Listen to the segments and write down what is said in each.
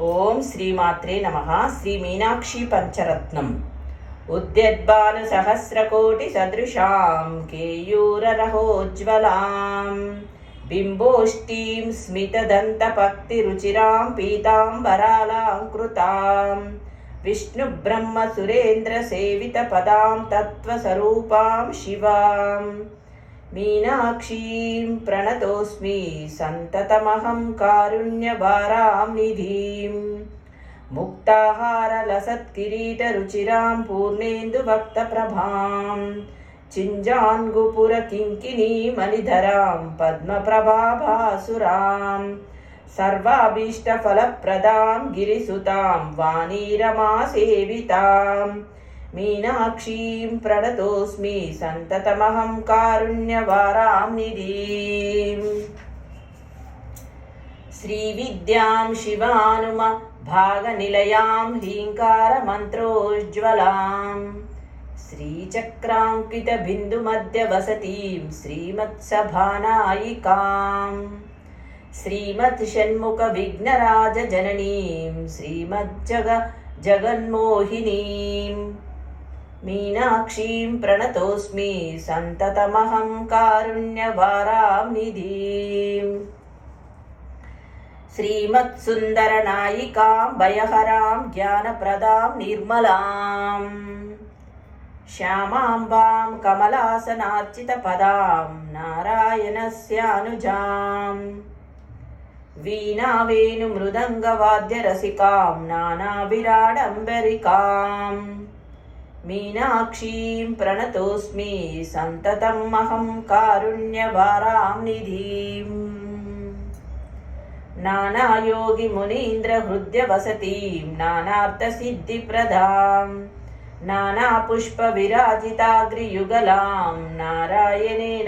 ఓం శ్రీమాత్రే నమ. శ్రీ మీనాక్షి పంచరత్నం. ఉద్యద్బాను సహస్రకోటి సదృశాం కేయూరరహోజ్వలాం. బింబోష్టీం స్మితదంతపక్తిరుచిరాం పీతాంబరాలాంకృతాం విష్ణుబ్రహ్మ సురేంద్ర సేవిత పదాం తత్వస్వరూపాం శివాం. मीनाक्षीं प्रणतोऽस्मि सन्ततमहं कारुण्यवारां निधिम् मुक्ताहारलसत्किरीटरुचिरां पूर्णेन्दुभक्तप्रभां चिञ्जान्गुपुरकिङ्किणीमलिधरां पद्मप्रभाभासुरां सर्वाभीष्टफलप्रदां गिरिसुतां वाणीरमासेविताम् मीनाक्षीं प्रणतोऽस्मि सन्ततमहं कारुण्यवारां निधिम् श्रीविद्यां शिवानुम भागनिलयां ह्रीङ्कारमन्त्रोज्ज्वलां श्रीचक्राङ्कितबिन्दुमध्यवसतीं श्रीमत्सभानायिकां श्रीमत्षण्मुखविघ्नराजजननीं श्रीमज्जग जगन्मोहिनीं मीनाक्षीं प्रणतोऽस्मि सन्ततमहं कारुण्यवारां निधिम् श्रीमत्सुन्दरनायिकां भयहरां ज्ञानप्रदां निर्मलां श्यामाम्बां कमलासनार्चितपदां नारायणस्यानुजां वीणावेणुमृदङ्गवाद्यरसिकां మీనాక్షీం ప్రణతోస్మి సంతతం అహం కారుణ్యవారాం నిధీం నానాయోగి మునీంద్రహృద్య వసతీం నానార్థసిద్ధిప్రదాం నానాపుష్పవిరాజితాగ్రియుగలాం నారాయణేనార్చితాం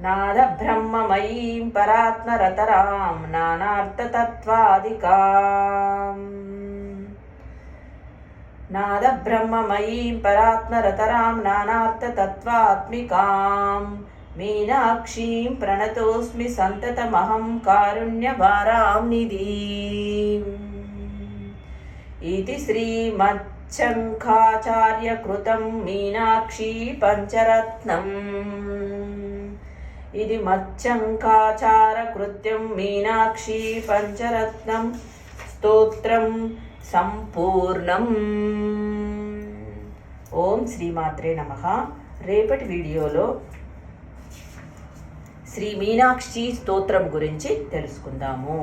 నాదబ్రహ్మమయీం పరాత్మరతరాం నానార్థతత్వాదికాం నాదబ్రహ్మమయీం పరాత్మరతరాం నానార్థతత్వాత్మికాం. మీనాక్షీం ప్రణతోస్మి సంతతమహం కారుణ్యవారాం నిధి. ఇది శ్రీమచ్చంఖాచార్యకృతం మీనాక్షీ పంచరత్నం. ఇది మచ్చంకాచారకృత్యం మీనాక్షీ పంచరత్నం. స్తోత్రం సంపూర్ణం. ఓం శ్రీమాత్రే నమ. రేపటి వీడియోలో శ్రీ మీనాక్షి స్తోత్రం గురించి తెలుసుకుందాము.